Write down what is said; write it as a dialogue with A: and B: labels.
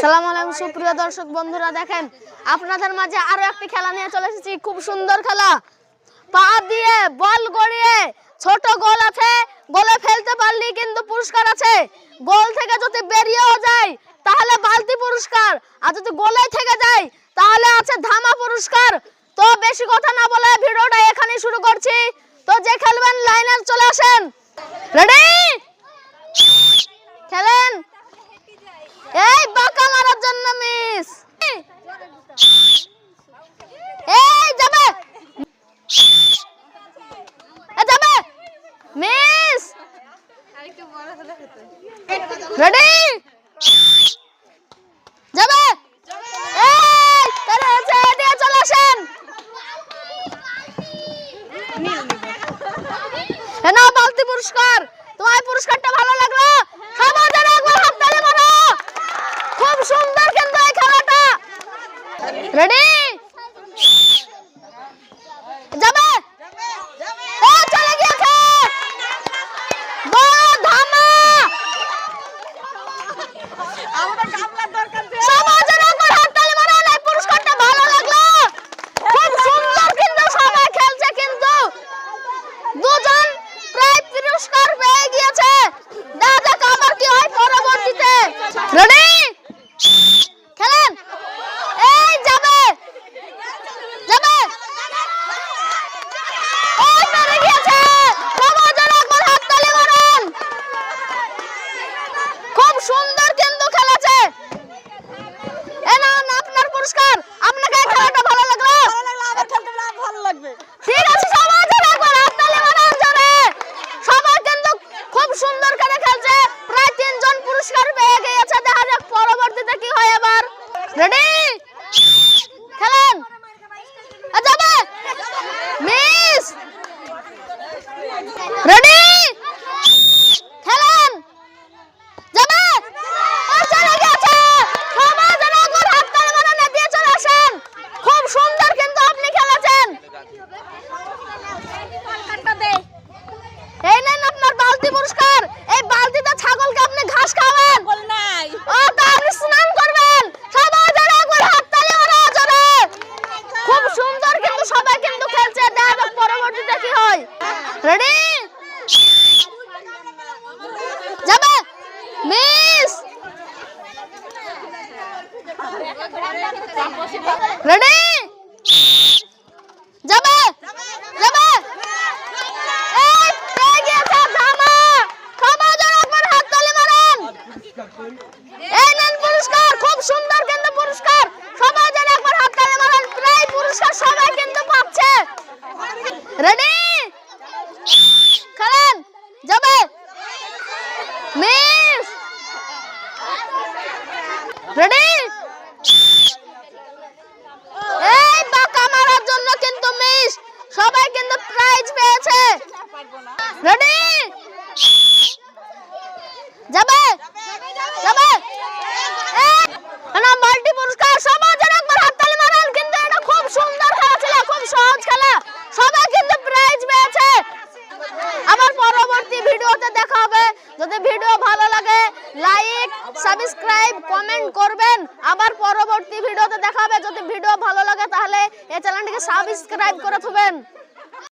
A: আসসালামু আলাইকুম, সুপ্রিয় দর্শক বন্ধুরা, দেখেন, আপনাদের মাঝে আরও একটি খেলা নিয়ে চলে এসেছি। খুব সুন্দর খেলা। পা দিয়ে বল গড়িয়ে ছোট গোল আছে, গোলে ফেলতে পারলে কিন্তু পুরস্কার আছে। গোল থেকে যদি বেরিয়েও যায়, তাহলে বালতি পুরস্কার। আর যদি গোলে থেকে যায়, তাহলে আছে ধামা পুরস্কার। তো বেশি কথা না বলে ভিডিওটা এখানেই শুরু করছি। তো যে খেলবেন, লাইনে চলে আসেন। রেডি খেলেন এই বাঁকা মারার জন্য মিস বালতি পুরস্কার। তোমার পুরস্কারটা ভালো লাগল সমাজের একবার হাততালি মারো খুব সুন্দর কিন্তু এই খেলাটা রেডি যাবে ও চলে গিয়েছে! বড় ধামা! সমাজের একবার হাততালি মারো এই পুরস্কারটা ভালো লাগল। খুব সুন্দর কিন্তু সবাই খেলছে কিন্তু। দুজন প্রায় পুরস্কার পেয়ে গিয়েছে। দেখা যাক আবার কি হয় পরবর্তীতে। রেডি খেলেন এই যাবে যাবে ওই পেরে গিয়েছে সমাজের একবার হাততালি মারুন খুব সুন্দর কিন্তু খেলেছে এ না আপনার পুরস্কার আপনাকে এই খেলাটা ভালো লাগল ঠিক আছে সমাজের একবার হাততালি মারুন জোরে সবাই কিন্তু খুব সুন্দর করে খেলছে। প্রায় তিনজন পুরস্কার পেয়ে গিয়েছে। দেখা যাক পরবর্তীতে কি হয় এবার। রেডি খেলেন। যাবে। খুব সুন্দর কিন্তু আপনি খেলেছেন। এই আপনার পুরস্কার এই বালতিতে ছাগলকে আপনি ঘাস খাওয়ান ও তা আপনি স্নান করবেন সবাই যারা একবার হাততালি মারো জোরে খুব সুন্দর কিন্তু সবাই কিন্তু খেলছে দেখা যাক পরবর্তীতে কি হয় রেডি যাবে মিস রেডি যাবে যাবে এই পেয়ে গিয়েছে ধামা সবাই যেন একবার হাততালি মারেন এই নেন পুরস্কার খুব সুন্দর কিন্তু পুরস্কার সবাই যেন একবার হাততালি মারেন প্রায় পুরস্কার সবাই কিন্তু পাচ্ছে রেডি খেলেন যাবে মিস রেডি এই বাঁকা মারার জন্য কিন্তু মিস সবাই কিন্তু প্রাইজ পেয়েছে সুন্দর খেলা খুব সহজ খেলা। সবাই কিন্তু প্রাইজ পেয়েছে। আবার পরবর্তী ভিডিওতে দেখা হবে। যদি ভিডিও ভালো লাগে লাইক সাবস্ক্রাইব কমেন্ট করবেন। আবার পরবর্তী ভিডিওতে দেখা যদি ভিডিও ভালো লাগে, তাহলে এই চ্যানেলটিকে সাবস্ক্রাইব করে থবেন।